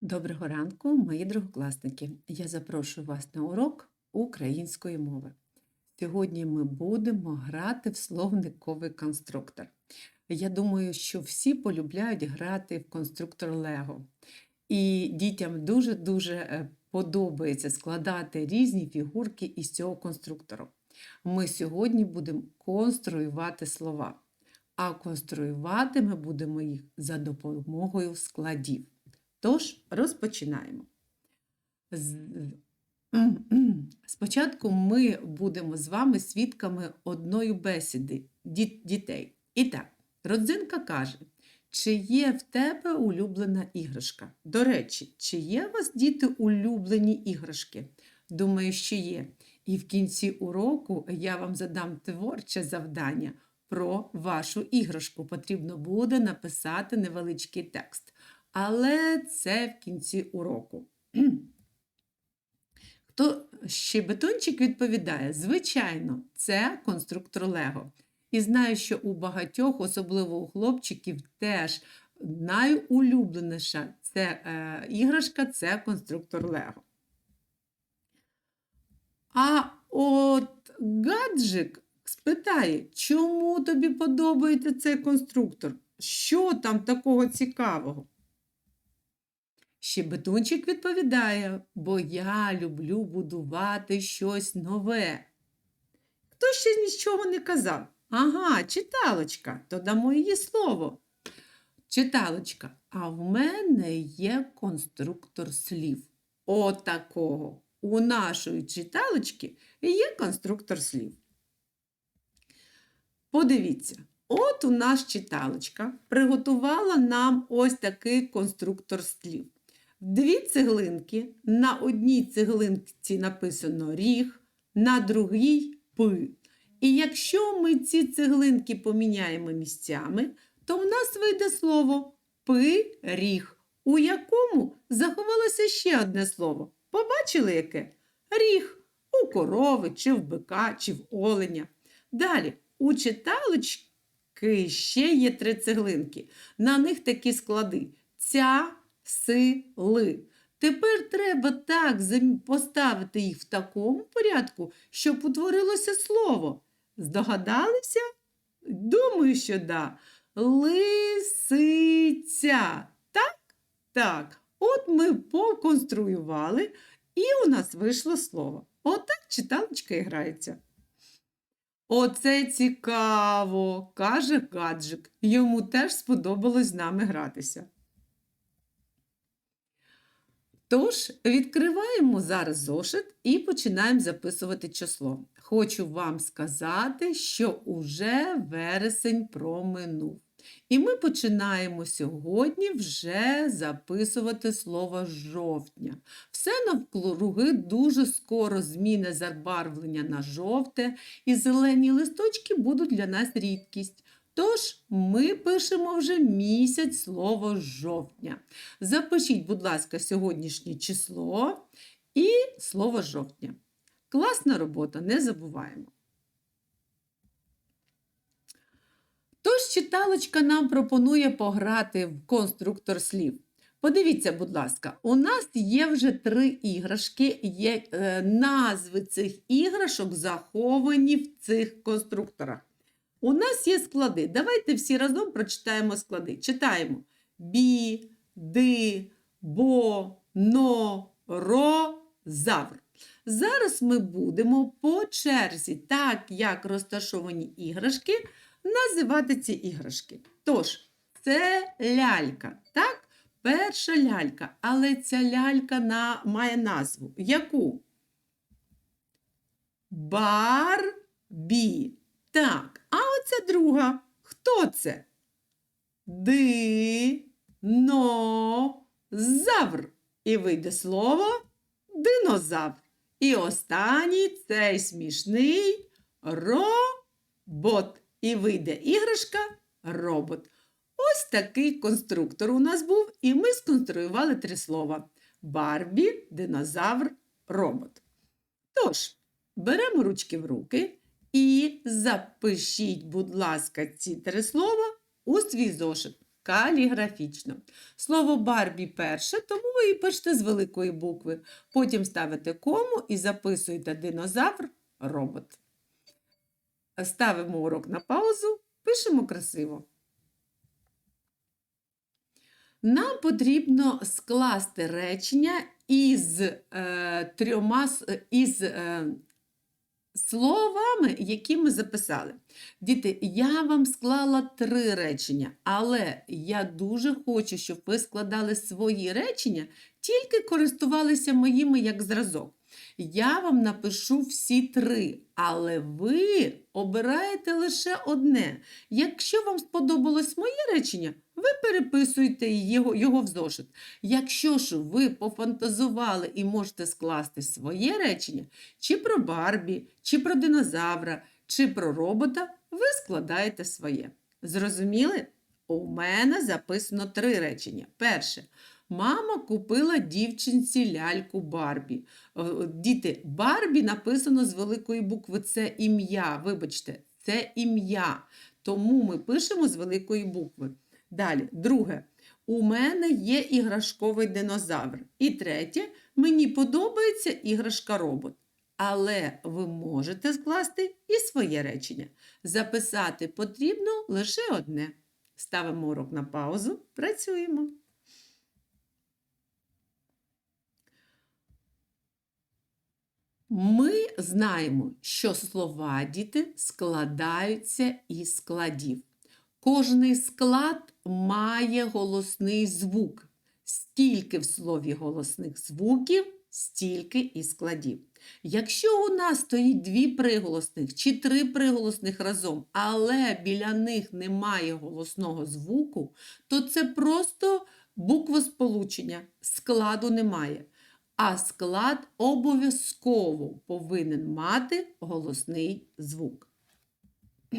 Доброго ранку, мої другокласники. Я запрошую вас на урок української мови. Сьогодні ми будемо грати в словниковий конструктор. Я думаю, що всі полюбляють грати в конструктор Лего. І дітям дуже-дуже е, подобається складати різні фігурки із цього конструктору. Ми сьогодні будемо конструювати слова, а конструювати ми будемо їх за допомогою складів. Тож розпочинаємо. Спочатку ми будемо з вами свідками одної бесіди діт- дітей. І так, родзинка каже, чи є в тебе улюблена іграшка? До речі, чи є у вас діти улюблені іграшки? Думаю, що є. І в кінці уроку я вам задам творче завдання про вашу іграшку. Потрібно буде написати невеличкий текст. Але це в кінці уроку. Хто ще бетончик відповідає? Звичайно, це конструктор Лего. І знаю, що у багатьох, особливо у хлопчиків, теж найулюбленіша це е, іграшка це конструктор Лего. А от гаджик спитає, чому тобі подобається цей конструктор? Що там такого цікавого? Щебетунчик відповідає, бо я люблю будувати щось нове. Хто ще нічого не казав? Ага, читалочка, то дамо її слово. Читалочка, а в мене є конструктор слів. Отакого. У нашої читалочки є конструктор слів. Подивіться, от у нас читалочка приготувала нам ось такий конструктор слів. Дві цеглинки. На одній цеглинці написано ріг, на другій пи. І якщо ми ці цеглинки поміняємо місцями, то в нас вийде слово пиріг, у якому заховалося ще одне слово. Побачили яке? Ріг у корови, чи в бика, чи в оленя. Далі, у читалочки ще є три цеглинки. На них такі склади. Ця сили. Тепер треба так поставити їх в такому порядку, щоб утворилося слово. Здогадалися? Думаю, що да. Лисиця. Так? Так. От ми поконструювали, і у нас вийшло слово. Отак читалочка і грається. Оце цікаво, каже гаджик. Йому теж сподобалось з нами гратися. Тож, відкриваємо зараз зошит і починаємо записувати число. Хочу вам сказати, що уже вересень проминув. І ми починаємо сьогодні вже записувати слово жовтня. Все навкруги дуже скоро зміни забарвлення на жовте, і зелені листочки будуть для нас рідкість. Тож ми пишемо вже місяць слово жовтня. Запишіть, будь ласка, сьогоднішнє число і слово жовтня. Класна робота, не забуваємо. Тож читалочка нам пропонує пограти в конструктор слів. Подивіться, будь ласка, у нас є вже три іграшки, є е, назви цих іграшок заховані в цих конструкторах. У нас є склади. Давайте всі разом прочитаємо склади. Читаємо бі, ди, бо, но, ро, завр. Зараз ми будемо по черзі, так як розташовані іграшки, називати ці іграшки. Тож, це лялька, так? Перша лялька, але ця лялька на, має назву. Яку? Барбі. Так, а оця друга. Хто це? Динозавр. І вийде слово динозавр. І останній цей смішний робот. І вийде іграшка робот. Ось такий конструктор у нас був, і ми сконструювали три слова: Барбі, динозавр, робот. Тож, беремо ручки в руки і запишіть, будь ласка, ці три слова у свій зошит. каліграфічно. Слово Барбі перше, тому ви і пишете з великої букви. Потім ставите кому і записуєте динозавр робот. Ставимо урок на паузу, пишемо красиво. Нам потрібно скласти речення із е, трьома із е, словами, які ми записали. Діти, я вам склала три речення, але я дуже хочу, щоб ви складали свої речення, тільки користувалися моїми як зразок. Я вам напишу всі три, але ви обираєте лише одне. Якщо вам сподобалось моє речення, ви переписуєте його, його в зошит. Якщо ж ви пофантазували і можете скласти своє речення, чи про Барбі, чи про динозавра, чи про робота, ви складаєте своє. Зрозуміли? У мене записано три речення. Перше. Мама купила дівчинці ляльку Барбі. Е, Діти, Барбі написано з великої букви. Це ім'я. Вибачте, це ім'я. Тому ми пишемо з великої букви. Далі, друге. У мене є іграшковий динозавр. І третє, мені подобається іграшка робот. Але ви можете скласти і своє речення. Записати потрібно лише одне. Ставимо урок на паузу, працюємо. Ми знаємо, що слова діти складаються із складів. Кожний склад має голосний звук. Скільки в слові голосних звуків, стільки і складів. Якщо у нас стоїть дві приголосних чи три приголосних разом, але біля них немає голосного звуку, то це просто буквосполучення, складу немає. А склад обов'язково повинен мати голосний звук.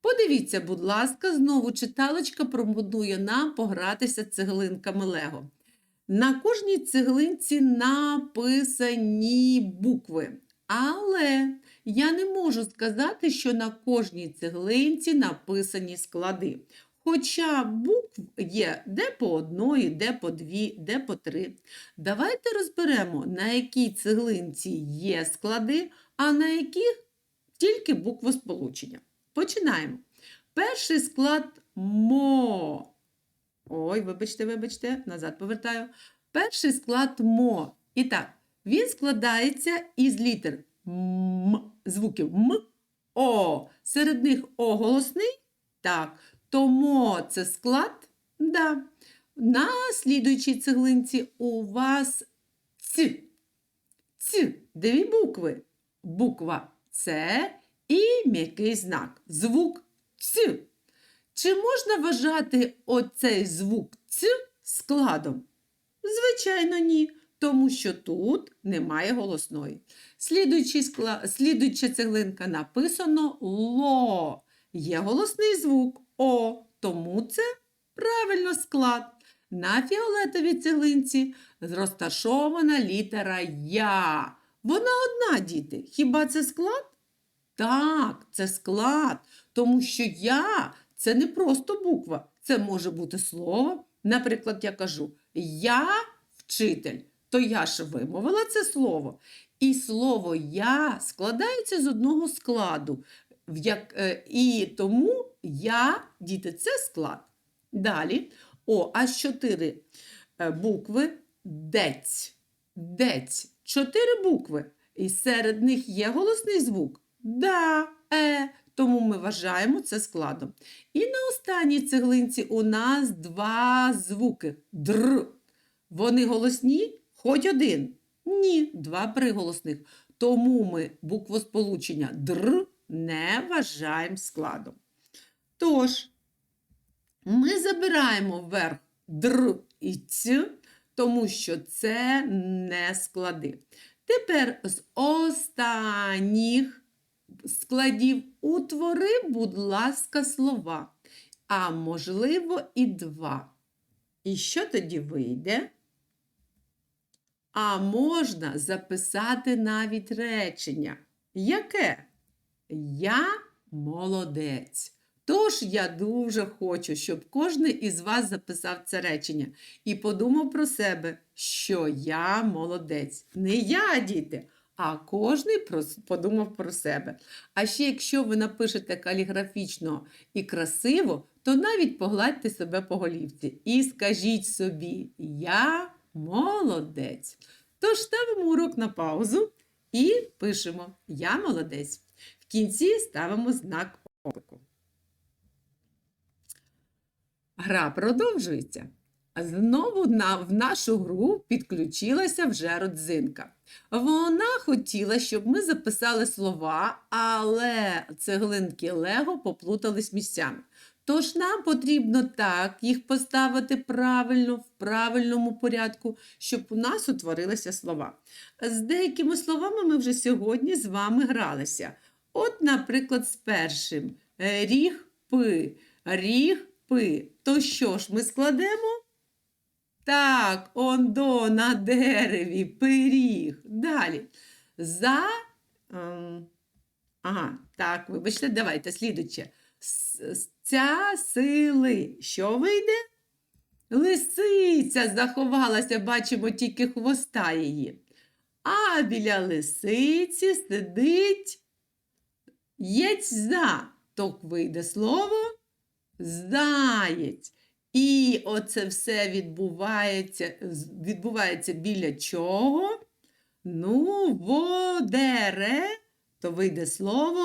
Подивіться, будь ласка, знову читалочка пропонує нам погратися цеглинками Лего. На кожній цеглинці написані букви. Але я не можу сказати, що на кожній цеглинці написані склади. Хоча букв є де по одної, де по дві, де по три. Давайте розберемо, на якій цеглинці є склади, а на яких тільки буквосполучення. Починаємо. Перший склад мо. Ой, вибачте, вибачте, назад повертаю. Перший склад мо. І так, він складається із літер м, звуків м, о. Серед них о голосний. Так. Тому це склад. Да. На слідуючій цеглинці у вас ц. Ц. Дві букви. Буква С і м'який знак. Звук Ц. Чи можна вважати оцей звук Ц складом? Звичайно, ні. Тому що тут немає голосної. Слідуючий скла... Слідуюча цеглинка написано ло. Є голосний звук О, тому це правильно склад. На фіолетовій цеглинці розташована літера Я. Вона одна, діти. Хіба це склад? Так, це склад, тому що я це не просто буква, це може бути слово. Наприклад, я кажу Я вчитель, то я ж вимовила це слово. І слово я складається з одного складу. Е, і тому я, діти, це склад. Далі, о, аж чотири е, букви дець. Дець. Чотири букви. І серед них є голосний звук. Да, е. Тому ми вважаємо це складом. І на останній цеглинці у нас два звуки др. Вони голосні, хоч один. Ні, два приголосних. Тому ми буквосполучення др не вважаємо складом. Тож, ми забираємо вверх др і ц, тому що це не склади. Тепер з останніх складів утвори, будь ласка, слова. А можливо, і два. І що тоді вийде? А можна записати навіть речення. Яке? Я молодець. Тож я дуже хочу, щоб кожен із вас записав це речення і подумав про себе, що я молодець. Не я, діти, а кожен подумав про себе. А ще якщо ви напишете каліграфічно і красиво, то навіть погладьте себе по голівці і скажіть собі, я молодець. Тож ставимо урок на паузу і пишемо Я молодець. В кінці ставимо знак оклику. Гра продовжується. Знову в нашу гру підключилася вже родзинка. Вона хотіла, щоб ми записали слова, але цеглинки Лего поплутались місцями. Тож нам потрібно так їх поставити правильно, в правильному порядку, щоб у нас утворилися слова. З деякими словами ми вже сьогодні з вами гралися. От, наприклад, з першим е, ріг пи, ріг пи. То що ж ми складемо? Так, ондо на дереві, пиріг. Далі. За. ем, ага, так, вибачте, давайте слідуче. Ця сили. Що вийде? Лисиця заховалася, бачимо тільки хвоста її. А біля лисиці сидить єцьза. Так вийде слово заєць. І оце все відбувається, відбувається біля чого? Ну, водере, то вийде слово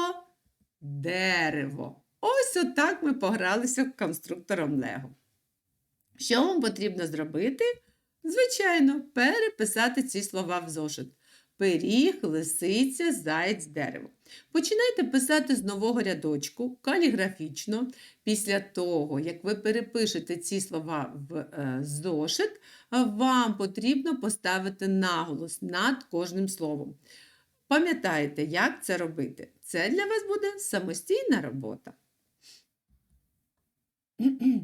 дерево. Ось отак ми погралися конструктором Лего. Що вам потрібно зробити? Звичайно, переписати ці слова в зошит. Пиріг, лисиця, заєць, дерево. Починайте писати з нового рядочку каліграфічно. Після того, як ви перепишете ці слова в е, зошит, вам потрібно поставити наголос над кожним словом. Пам'ятайте, як це робити. Це для вас буде самостійна робота.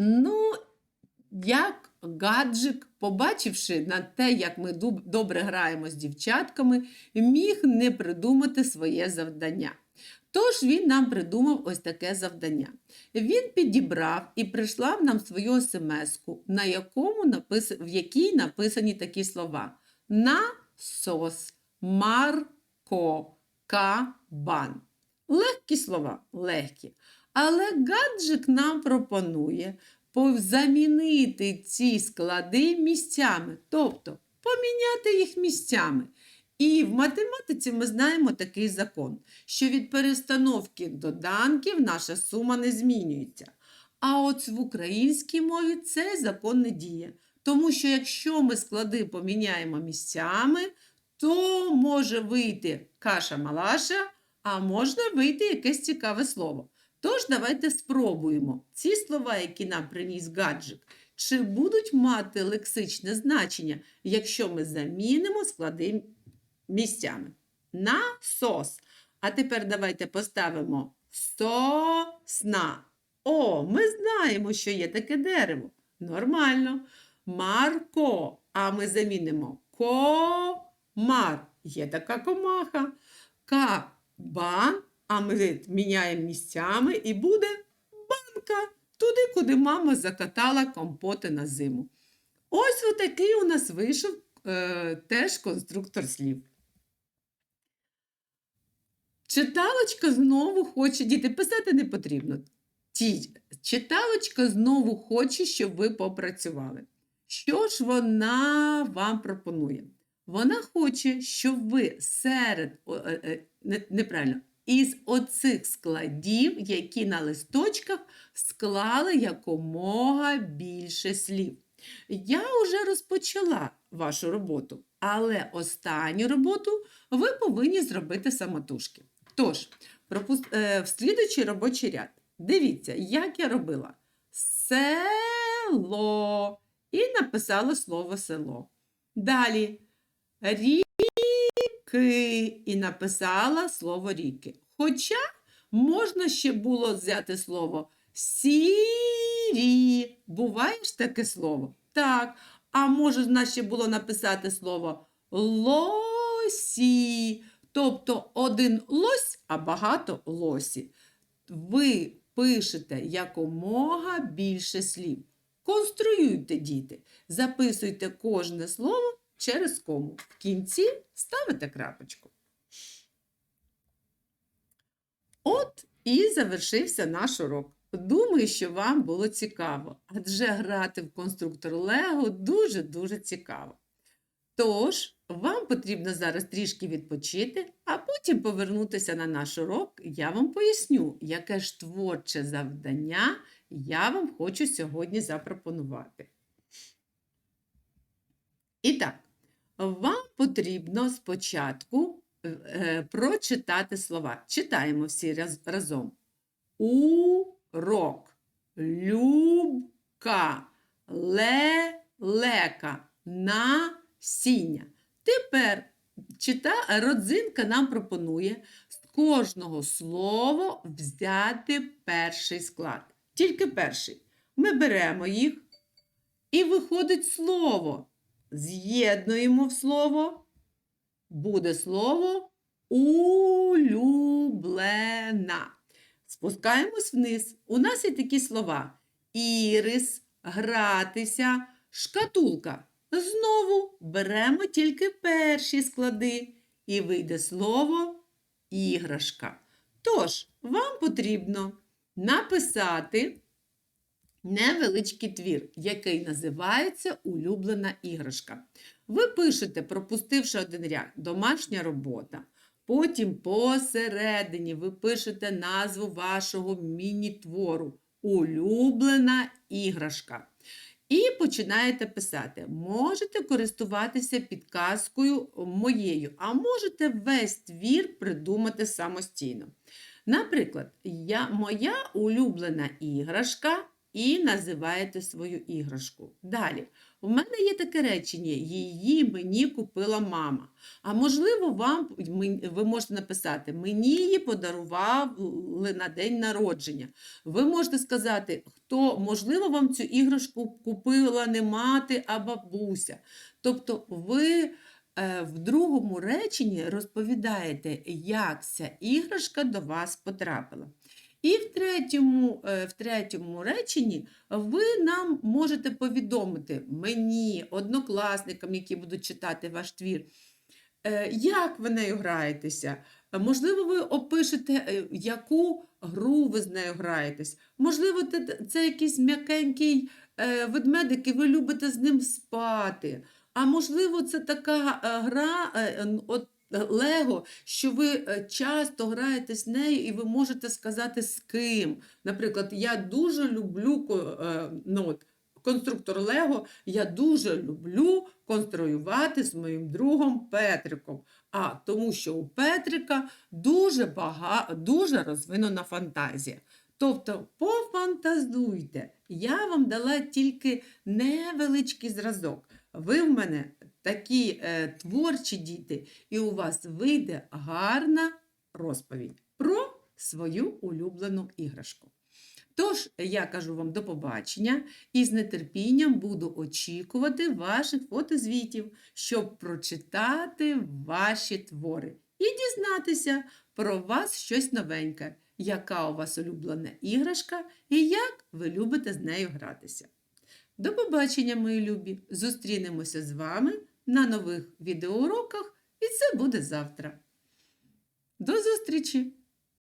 Ну, як гаджик, побачивши на те, як ми добре граємо з дівчатками, міг не придумати своє завдання. Тож він нам придумав ось таке завдання. Він підібрав і прислав нам свою смс-ку, на якому напис... в якій написані такі слова: насос, марко, кабан. Легкі слова, легкі. Але гаджик нам пропонує по- замінити ці склади місцями, тобто поміняти їх місцями. І в математиці ми знаємо такий закон, що від перестановки доданків наша сума не змінюється. А от в українській мові цей закон не діє. Тому що якщо ми склади поміняємо місцями, то може вийти каша-малаша, а можна вийти якесь цікаве слово. Тож давайте спробуємо ці слова, які нам приніс гаджик, чи будуть мати лексичне значення, якщо ми замінимо склади місцями. Насос. А тепер давайте поставимо сосна. О, ми знаємо, що є таке дерево. Нормально. Марко. А ми замінимо комар. Є така комаха. Кабан. А ми міняємо місцями і буде банка. Туди, куди мама закатала компоти на зиму. Ось отакий у нас вийшов е, теж конструктор слів. Читалочка знову хоче, діти, писати не потрібно. Ті, читалочка знову хоче, щоб ви попрацювали. Що ж вона вам пропонує? Вона хоче, щоб ви серед е, е, неправильно, із оцих складів, які на листочках, склали якомога більше слів. Я вже розпочала вашу роботу, але останню роботу ви повинні зробити самотужки. Тож, пропус... е, в слідуючий робочий ряд. Дивіться, як я робила. Село. І написала слово село. Далі ріки. І написала слово ріки. Хоча можна ще було взяти слово сірі. Буває ж таке слово? Так. А може, в нас ще було написати слово лосі. Тобто один лось, а багато лосі. ви пишете якомога більше слів. Конструюйте, діти. Записуйте кожне слово через кому. В кінці ставите крапочку. От і завершився наш урок. Думаю, що вам було цікаво, адже грати в конструктор Лего дуже-дуже цікаво. Тож, вам потрібно зараз трішки відпочити, а потім повернутися на наш урок. Я вам поясню, яке ж творче завдання я вам хочу сьогодні запропонувати. І так, вам потрібно спочатку е, прочитати слова. Читаємо всі раз- разом. Урок, любка, лелека, насіння. Тепер чита, родзинка нам пропонує з кожного слова взяти перший склад. Тільки перший. Ми беремо їх і виходить слово. З'єднуємо в слово. Буде слово улюблена. Спускаємось вниз. У нас є такі слова: ірис, гратися, шкатулка. Знову беремо тільки перші склади, і вийде слово іграшка. Тож, вам потрібно написати невеличкий твір, який називається Улюблена іграшка. Ви пишете, пропустивши один ряд, домашня робота. Потім посередині ви пишете назву вашого міні-твору Улюблена іграшка. І починаєте писати. Можете користуватися підказкою моєю, а можете весь твір придумати самостійно. Наприклад, я, моя улюблена іграшка і називаєте свою іграшку. Далі, у мене є таке речення: її мені купила мама. А можливо, вам ви можете написати: мені її подарували на день народження. Ви можете сказати, хто, можливо, вам цю іграшку купила не мати, а бабуся. Тобто ви е, в другому реченні розповідаєте, як ця іграшка до вас потрапила. І в третьому, е, в третьому реченні ви нам можете повідомити мені, однокласникам, які будуть читати ваш твір, е, як ви нею граєтеся. Можливо, ви опишете, е, яку гру ви з нею граєтесь. Можливо, це якийсь м'якенький ведмедик, і ви любите з ним спати. А можливо, це така гра, от Лего, що ви е, часто граєте з нею, і ви можете сказати з ким. Наприклад, я дуже люблю е, ну, от, конструктор Лего, я дуже люблю конструювати з моїм другом Петриком. А тому, що у Петрика дуже бага, дуже розвинена фантазія. Тобто пофантазуйте, я вам дала тільки невеличкий зразок. Ви в мене такі е, творчі діти, і у вас вийде гарна розповідь про свою улюблену іграшку. Тож, я кажу вам до побачення і з нетерпінням буду очікувати ваших фотозвітів, щоб прочитати ваші твори і дізнатися про вас щось новеньке, яка у вас улюблена іграшка і як ви любите з нею гратися. До побачення, мої любі! Зустрінемося з вами на нових відеоуроках, і це буде завтра. До зустрічі!